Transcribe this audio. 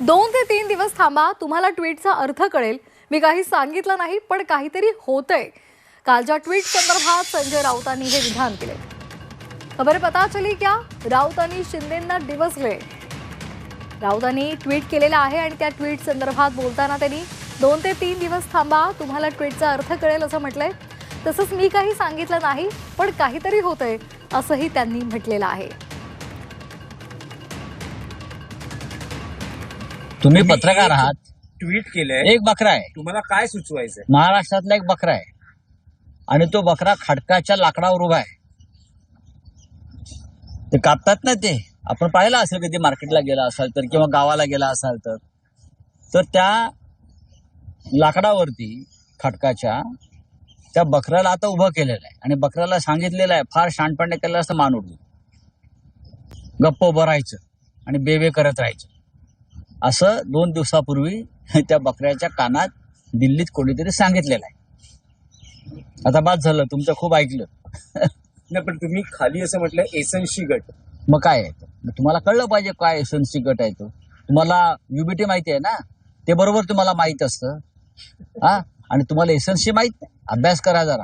दोन ते तीन दिवस थांबा तुम्हाला ट्विटचा अर्थ कळेल. मी काही सांगितलं नाही पण काहीतरी होतंय. कालच्या ट्विट संदर्भात संजय राऊतांनी हे विधान केले. खबर पता चली क्या? राऊतांनी शिंदेंना डिवसले राऊतांनी ट्विट केलेलं आहे आणि त्या ट्विट संदर्भात बोलताना त्यांनी दोन ते तीन दिवस थांबा तुम्हाला ट्विटचा अर्थ कळेल असं म्हटलंय. तसंच मी काही सांगितलं नाही पण काहीतरी होतंय असंही त्यांनी म्हटलेलं आहे. तुम्ही पत्रकार आहात. ट्विट केलंय. एक बकरा आहे. तुम्हाला काय सुचवायचंय? महाराष्ट्रातला एक बकरा आहे. आणि तो बकरा खडकाच्या लाकडावर उभा आहे. ते कापतात ना ते. आपण पाहिलं असेल कधी मार्केटला गेला असाल तर किंवा गावाला गेला असाल तर. तर त्या लाकडावरती खडकाच्या त्या बकऱ्याला आता उभं केलेलं आहे. आणि बकऱ्याला सांगितलेलं आहे फार शानपणे केलं असतं मान उडवी गप्प उभं राहायचं आणि बेबे करत राहायचं. असं दोन दिवसापूर्वी त्या बकऱ्याच्या कानात दिल्लीत कोणीतरी सांगितलेलं आहे. आता बाद झालं तुमचं खूप ऐकलं. नाही पण तुम्ही खाली असं म्हटलं एसनशी गट. मग काय आहे तुम्हाला कळलं पाहिजे काय एसएनसी गट आहे तो? तुम्हाला युबीटी माहिती आहे ना? ते बरोबर तुम्हाला माहीत असतं. हा? आणि तुम्हाला एसएनसी माहीत नाही. अभ्यास करा जरा.